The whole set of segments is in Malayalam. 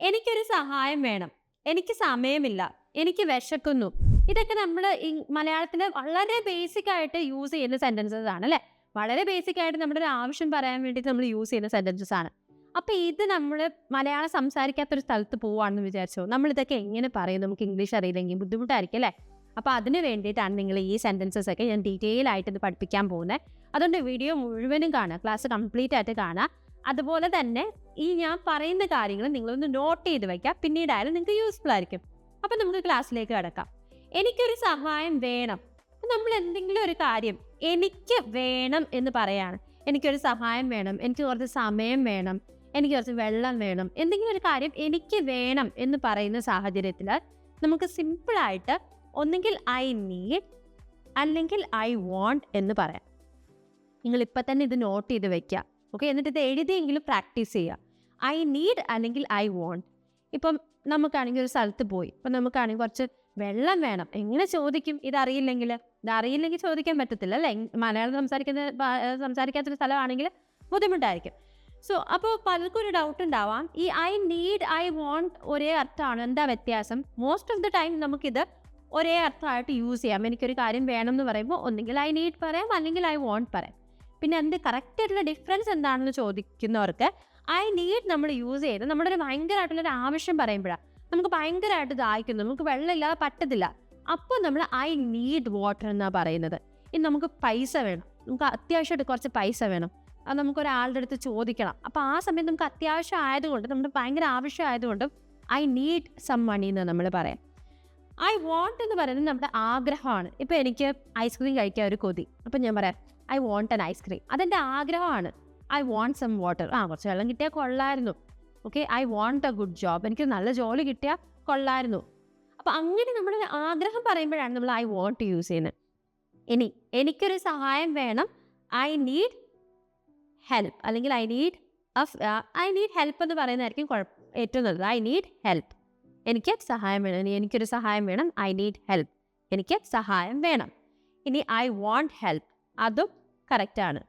എനിക്കൊരു സഹായം വേണം. എനിക്ക് സമയമില്ല. എനിക്ക് വിശക്കുന്നു. ഇതൊക്കെ നമ്മൾ മലയാളത്തിൽ വളരെ ബേസിക് ആയിട്ട് യൂസ് ചെയ്യുന്ന സെന്റൻസസ് ആണ് അല്ലേ? വളരെ ബേസിക് ആയിട്ട് നമ്മുടെ ഒരു ആവശ്യം പറയാൻ വേണ്ടിയിട്ട് നമ്മൾ യൂസ് ചെയ്യുന്ന സെന്റൻസസ് ആണ്. അപ്പൊ ഇത് നമ്മൾ മലയാളം സംസാരിക്കാത്തൊരു സ്ഥലത്ത് പോവാണെന്ന് വിചാരിച്ചോ? നമ്മൾ ഇതൊക്കെ എങ്ങനെ പറയും? നമുക്ക് ഇംഗ്ലീഷ് അറിയില്ലെങ്കിൽ ബുദ്ധിമുട്ടായിരിക്കും അല്ലേ? അപ്പൊ അതിന് വേണ്ടിയിട്ടാണ് നിങ്ങൾ ഈ സെന്റൻസസ് ഒക്കെ ഞാൻ ഡീറ്റെയിൽ ആയിട്ട് ഇത് പഠിപ്പിക്കാൻ പോകുന്നത് അതുകൊണ്ട് വീഡിയോ മുഴുവനും കാണുക. ക്ലാസ് കംപ്ലീറ്റ് ആയിട്ട് കാണുക. അതുപോലെ തന്നെ ഈ ഞാൻ പറയുന്ന കാര്യങ്ങൾ നിങ്ങളൊന്ന് നോട്ട് ചെയ്ത് വെക്കുക പിന്നീടായാലും നിങ്ങൾക്ക് യൂസ്ഫുൾ ആയിരിക്കും. അപ്പം നമുക്ക് ക്ലാസ്സിലേക്ക് കിടക്കാം. എനിക്കൊരു സഹായം വേണം. നമ്മൾ എന്തെങ്കിലും ഒരു കാര്യം എനിക്ക് വേണം എന്ന് പറയാണ്. എനിക്കൊരു സഹായം വേണം. എനിക്ക് കുറച്ച് സമയം വേണം. എനിക്ക് കുറച്ച് വെള്ളം വേണം. എന്തെങ്കിലും ഒരു കാര്യം എനിക്ക് വേണം എന്ന് പറയുന്ന സാഹചര്യത്തിൽ നമുക്ക് സിമ്പിളായിട്ട് ഒന്നുകിൽ ഐ നീഡ് അല്ലെങ്കിൽ ഐ വോണ്ട് എന്ന് പറയാം. നിങ്ങൾ ഇപ്പം തന്നെ ഇത് നോട്ട് ചെയ്ത് വെക്കുക ഓക്കെ എന്നിട്ട് ഇത് എഴുതിയെങ്കിലും പ്രാക്ടീസ് ചെയ്യുക. ഐ നീഡ് അല്ലെങ്കിൽ ഐ വോണ്ട് ഇപ്പം നമുക്കാണെങ്കിൽ ഒരു സ്ഥലത്ത് പോയി. ഇപ്പം നമുക്കാണെങ്കിൽ കുറച്ച് വെള്ളം വേണം. എങ്ങനെ ചോദിക്കും? ഇതറിയില്ലെങ്കിൽ ഇതറിയില്ലെങ്കിൽ ചോദിക്കാൻ പറ്റത്തില്ല അല്ലേ? മലയാളം സംസാരിക്കുന്ന സംസാരിക്കാത്തൊരു സ്ഥലമാണെങ്കിൽ ബുദ്ധിമുട്ടായിരിക്കും. സോ അപ്പോൾ പലർക്കും ഒരു ഡൗട്ട് ഉണ്ടാവാം. ഈ ഐ നീഡ് ഐ വോണ്ട് ഒരേ അർത്ഥമാണ്. എന്താ വ്യത്യാസം? മോസ്റ്റ് ഓഫ് ദ ടൈം നമുക്കിത് ഒരേ അർത്ഥമായിട്ട് യൂസ് ചെയ്യാം. എനിക്കൊരു കാര്യം വേണം എന്ന് പറയുമ്പോൾ ഒന്നുകിൽ ഐ നീഡ് പറയാം അല്ലെങ്കിൽ ഐ വോണ്ട് പറയാം. പിന്നെ അതിന്റെ കറക്റ്റ് ആയിട്ടുള്ള ഡിഫറൻസ് എന്താണെന്ന് ചോദിക്കുന്നവർക്ക് ഐ നീഡ് നമ്മൾ യൂസ് ചെയ്ത് നമ്മുടെ ഒരു ഭയങ്കരമായിട്ടുള്ള ഒരു ആവശ്യം പറയുമ്പോഴാണ് നമുക്ക് ഭയങ്കരമായിട്ട് ദാഹിക്കുന്നു നമുക്ക് വെള്ളമില്ലാതെ പറ്റത്തില്ല. അപ്പോൾ നമ്മൾ ഐ നീഡ് വാട്ടർ എന്നാണ് പറയുന്നത്. ഇനി നമുക്ക് പൈസ വേണം. നമുക്ക് അത്യാവശ്യമായിട്ട് കുറച്ച് പൈസ വേണം. അത് നമുക്ക് ഒരാളുടെ അടുത്ത് ചോദിക്കണം. അപ്പോൾ ആ സമയത്ത് നമുക്ക് അത്യാവശ്യം ആയതുകൊണ്ട് നമ്മുടെ ഭയങ്കര ആവശ്യം ആയതുകൊണ്ടും ഐ നീഡ് സം മണി എന്ന് നമ്മൾ പറയാം. ഐ വോണ്ട് എന്ന് പറയുന്നത് നമ്മുടെ ആഗ്രഹമാണ്. ഇപ്പോൾ എനിക്ക് ഐസ്ക്രീം കഴിക്കാൻ ഒരു കൊതി. അപ്പം ഞാൻ പറയാം ഐ വോണ്ട് ആൻ ഐസ്ക്രീം അതെന്റെ ആഗ്രഹമാണ്. ഐ വോണ്ട് സം വാട്ടർ ആ കുറച്ച് വെള്ളം കിട്ടിയാൽ കൊള്ളായിരുന്നു. Okay I want a good job എനിക്ക് നല്ല ജോലി കിട്ടിയാൽ കൊള്ളായിരുന്നു. അപ്പോൾ അങ്ങനെ നമ്മുടെ ആഗ്രഹം പറയുമ്പോഴാണ് നമ്മൾ ഐ വോണ്ട് യൂസ് ചെയ്യുന്നത്. ഇനി എനിക്കൊരു സഹായം വേണം. ഐ നീഡ് ഹെൽപ്പ് അല്ലെങ്കിൽ I need I need help എന്ന് പറയുന്നതായിരിക്കും ഏറ്റവും നല്ലത്. ഐ നീഡ് ഹെൽപ്പ് എനിക്ക് സഹായം വേണം. എനിക്കൊരു സഹായം വേണം. I need help. എനിക്ക് സഹായം വേണം. ഇനി ഐ വോണ്ട് ഹെൽപ്പ്. അതും കറക്റ്റാണ്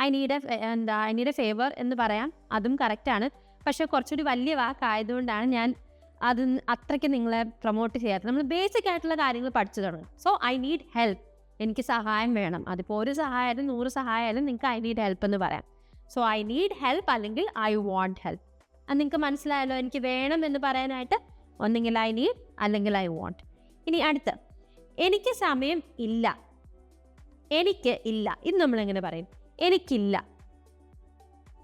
ഐ നീഡ് എ എന്താ ഐ നീഡ് എ ഫേവർ എന്ന് പറയാം. അതും കറക്റ്റാണ് പക്ഷേ കുറച്ചുകൂടി വലിയ വാക്കായതുകൊണ്ടാണ് ഞാൻ അത് അത്രയ്ക്ക് നിങ്ങളെ പ്രൊമോട്ട് ചെയ്യാത്തത്. നമ്മൾ ബേസിക് ആയിട്ടുള്ള കാര്യങ്ങൾ പഠിച്ചു തുടങ്ങും സോ ഐ നീഡ് ഹെൽപ്പ്. എനിക്ക് സഹായം വേണം. അതിപ്പോൾ ഒരു സഹായമായാലും നൂറ് സഹായമായാലും നിങ്ങൾക്ക് ഐ നീഡ് ഹെൽപ്പ് എന്ന് പറയാം. സോ ഐ നീഡ് ഹെൽപ്പ് അല്ലെങ്കിൽ ഐ വോണ്ട് ഹെൽപ്പ്. അത് നിങ്ങൾക്ക് മനസ്സിലായല്ലോ എനിക്ക് വേണം എന്ന് പറയാനായിട്ട് ഒന്നെങ്കിൽ ഐ നീഡ് അല്ലെങ്കിൽ ഐ വോണ്ട് ഇനി അടുത്ത് എനിക്ക് സമയം ഇല്ല. എനിക്ക് ഇല്ല. ഇത് നമ്മൾ എങ്ങനെ പറയും? എനിക്കില്ല.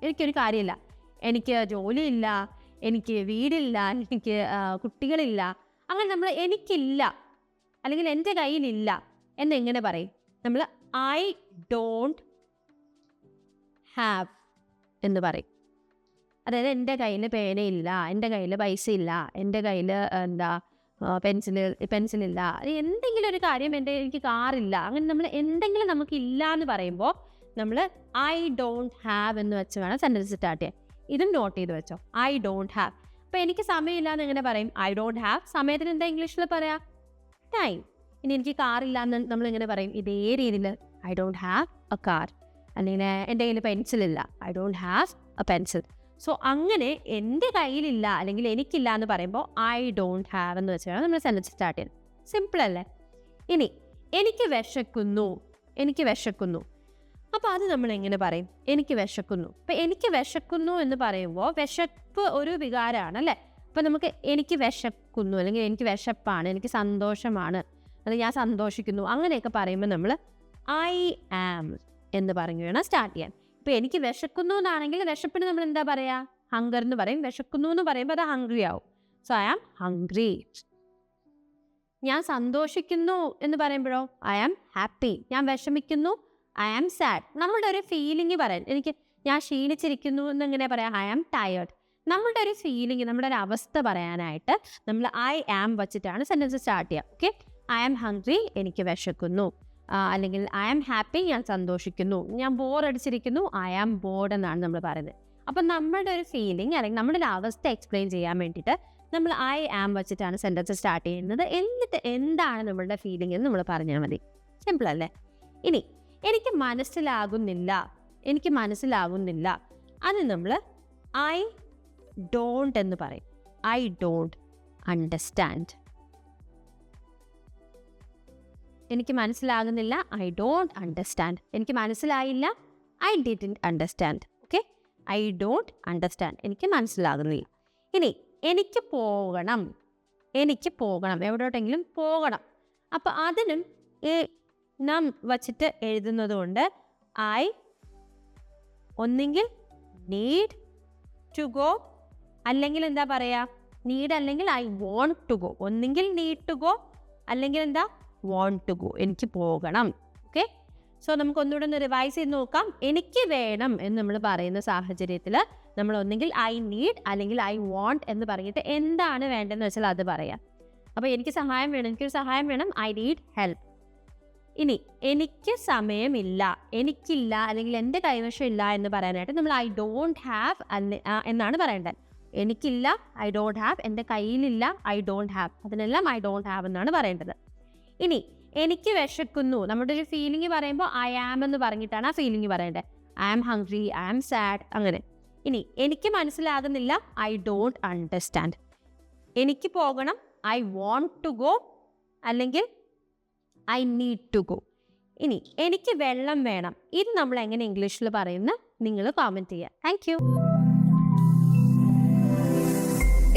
എനിക്കൊരു കാര്യമില്ല. എനിക്ക് ജോലിയില്ല എനിക്ക് വീടില്ല എനിക്ക് കുട്ടികളില്ല. അങ്ങനെ നമ്മൾ എനിക്കില്ല അല്ലെങ്കിൽ എന്റെ കയ്യിലില്ല എന്നെങ്ങനെ പറയും? നമ്മൾ ഐ ഡോണ്ട് ഹാവ് എന്ന് പറയും. അതായത് എന്റെ കയ്യിൽ പേനയില്ല എന്റെ കയ്യിൽ പൈസ ഇല്ല എന്റെ കയ്യിൽ എന്താ പെൻസിൽ പെൻസിൽ പെൻസിലില്ല. എന്തെങ്കിലും ഒരു കാര്യം എന്റെ എനിക്ക് കാറില്ല. അങ്ങനെ നമ്മൾ എന്തെങ്കിലും നമുക്ക് ഇല്ല എന്ന് പറയുമ്പോൾ നമ്മൾ ഐ ഡോണ്ട് ഹാവ് എന്ന് വെച്ച് വേണം സെന്റൻസ് സ്റ്റാർട്ട് ചെയ്യാൻ. ഇതും നോട്ട് ചെയ്ത് വെച്ചോ. I don't have. അപ്പോൾ എനിക്ക് സമയമില്ല എന്ന് എങ്ങനെ പറയും? I don't have. സമയത്തിന് എന്താ ഇംഗ്ലീഷിൽ പറയാം? ടൈം. ഇനി എനിക്ക് കാറില്ല എന്ന് നമ്മൾ എങ്ങനെ പറയും? ഇതേ രീതിയിൽ I don't have a car. അല്ലെങ്കിൽ എന്റെ കയ്യിൽ പെൻസിലില്ല. I don't have a pencil. So അങ്ങനെ എന്റെ കയ്യിലില്ല അല്ലെങ്കിൽ എനിക്കില്ല എന്ന് പറയുമ്പോൾ ഐ ഡോണ്ട് ഹാവ് എന്ന് വെച്ചാൽ നമ്മൾ സെന്റൻസ് സ്റ്റാർട്ട് ചെയ്യുന്നത്. സിമ്പിൾ അല്ലേ? ഇനി എനിക്ക് വിശക്കുന്നു എനിക്ക് വിശക്കുന്നു. അപ്പോൾ അത് നമ്മൾ എങ്ങനെ പറയും? എനിക്ക് വിശക്കുന്നു. അപ്പം എനിക്ക് വിശക്കുന്നു എന്ന് പറയുമ്പോൾ വിശപ്പ് ഒരു വികാരമാണ് അല്ലേ? അപ്പം നമുക്ക് എനിക്ക് വിശക്കുന്നു അല്ലെങ്കിൽ എനിക്ക് വിശപ്പാണ് എനിക്ക് സന്തോഷമാണ് അത് ഞാൻ സന്തോഷിക്കുന്നു അങ്ങനെയൊക്കെ പറയുമ്പോൾ നമ്മൾ ഐ ആം എന്ന് പറഞ്ഞു വേണം സ്റ്റാർട്ട് ചെയ്യാൻ. ഇപ്പം എനിക്ക് വിശക്കുന്നു എന്നാണെങ്കിൽ വിശപ്പിന് നമ്മൾ എന്താ പറയുക ഹങ്കർ എന്ന് പറയും. വിശക്കുന്നു എന്ന് പറയുമ്പോൾ അത് ഹംഗ്രി ആവും. സോ ഐ ആം ഹംഗ്രി ഞാൻ സന്തോഷിക്കുന്നു എന്ന് പറയുമ്പോഴോ? ഐ ആം ഹാപ്പി ഞാൻ വിഷമിക്കുന്നു. ഐ ആം സാഡ് നമ്മളുടെ ഒരു ഫീലിംഗ് പറയാൻ. എനിക്ക് ഞാൻ ക്ഷീണിച്ചിരിക്കുന്നു എന്നിങ്ങനെ പറയാം. ഐ ആം ടയേർഡ് നമ്മളുടെ ഒരു ഫീലിംഗ് നമ്മുടെ ഒരു അവസ്ഥ പറയാനായിട്ട് നമ്മൾ ഐ ആം വച്ചിട്ടാണ് സെന്റൻസ് സ്റ്റാർട്ട് ചെയ്യുക. ഓക്കെ ഐ ആം ഹംഗ്രി എനിക്ക് വിശക്കുന്നു. അല്ലെങ്കിൽ ഐ ആം ഹാപ്പി ഞാൻ സന്തോഷിക്കുന്നു. ഞാൻ ബോർ അടിച്ചിരിക്കുന്നു ഐ ആം ബോർഡ് എന്നാണ് നമ്മൾ പറയുന്നത്. അപ്പം നമ്മുടെ ഒരു ഫീലിംഗ് അല്ലെങ്കിൽ നമ്മുടെ ഒരു അവസ്ഥ എക്സ്പ്ലെയിൻ ചെയ്യാൻ വേണ്ടിയിട്ട് നമ്മൾ ഐ ആം വെച്ചിട്ടാണ് സെന്റൻസ് സ്റ്റാർട്ട് ചെയ്യുന്നത്. എന്നിട്ട് എന്താണ് നമ്മളുടെ ഫീലിംഗ് എന്ന് നമ്മൾ പറഞ്ഞാൽ മതി. സിമ്പിൾ അല്ലേ? ഇനി എനിക്ക് മനസ്സിലാകുന്നില്ല എനിക്ക് മനസ്സിലാകുന്നില്ല അത് നമ്മൾ ഐ ഡോണ്ട് എന്ന് പറയും. ഐ ഡോണ്ട് അണ്ടർസ്റ്റാൻഡ് എനിക്ക് മനസ്സിലാകുന്നില്ല. ഐ ഡോണ്ട് അണ്ടർസ്റ്റാൻഡ് എനിക്ക് മനസ്സിലായില്ല. I didn't understand okay I don't understand എനിക്ക് മനസ്സിലാകുന്നില്ല. ഇനി എനിക്ക് പോകണം. എനിക്ക് പോകണം. എവിടോട്ടെങ്കിലും പോകണം. അപ്പോൾ അതിനും ഈ നം വച്ചിട്ട് എഴുതുന്നത് കൊണ്ട് ഐ ഒന്നെങ്കിൽ നീഡ് ടു ഗോ അല്ലെങ്കിൽ എന്താ പറയുക നീഡ് അല്ലെങ്കിൽ ഐ വോണ്ട് ടു ഗോ ഒന്നെങ്കിൽ നീഡ് ടു ഗോ അല്ലെങ്കിൽ എന്താ? വോണ്ട് ടു ഗോ എനിക്ക് പോകണം. ഓക്കെ സോ നമുക്ക് ഒന്നുകൂടെ ഒന്ന് റിവൈസ് ചെയ്ത് നോക്കാം. എനിക്ക് വേണം എന്ന് നമ്മൾ പറയുന്ന സാഹചര്യത്തിൽ നമ്മൾ ഒന്നെങ്കിൽ ഐ നീഡ് അല്ലെങ്കിൽ ഐ വോണ്ട് എന്ന് പറഞ്ഞിട്ട് എന്താണ് വേണ്ടതെന്ന് വെച്ചാൽ അത് പറയാം. അപ്പോൾ എനിക്ക് സഹായം വേണം എനിക്കൊരു സഹായം വേണം. ഐ നീഡ് ഹെൽപ്പ് ഇനി എനിക്ക് സമയമില്ല എനിക്കില്ല അല്ലെങ്കിൽ എന്റെ കൈവശം ഇല്ല എന്ന് പറയാനായിട്ട് നമ്മൾ ഐ ഡോണ്ട് ഹാവ് എന്നാണ് പറയേണ്ടത്. എനിക്കില്ല ഐ ഡോണ്ട് ഹാവ് എന്റെ കയ്യിലില്ല ഐ ഡോണ്ട് ഹാവ് അതിനെല്ലാം ഐ ഡോണ്ട് ഹാവ് എന്നാണ് പറയേണ്ടത്. ഇനി എനിക്ക് വിശക്കുന്നു. നമ്മുടെ ഒരു ഫീലിംഗ് പറയുമ്പോൾ ഐ ആം എന്ന് പറഞ്ഞിട്ടാണ് ആ ഫീലിംഗ് പറയേണ്ടത്. I am hungry I am sad അങ്ങനെ. ഇനി എനിക്ക് മനസ്സിലാകുന്നില്ല ഐ ഡോണ്ട് അണ്ടർസ്റ്റാൻഡ് എനിക്ക് പോകണം ഐ വോണ്ട് ടു ഗോ അല്ലെങ്കിൽ ഐ നീഡ് ടു ഗോ ഇനി എനിക്ക് വെള്ളം വേണം. ഇത് നമ്മൾ എങ്ങനെ ഇംഗ്ലീഷിൽ പറയുന്ന? നിങ്ങൾ കോമെന്റ് ചെയ്യുക. Thank you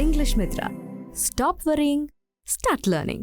English Mitra stop worrying start learning.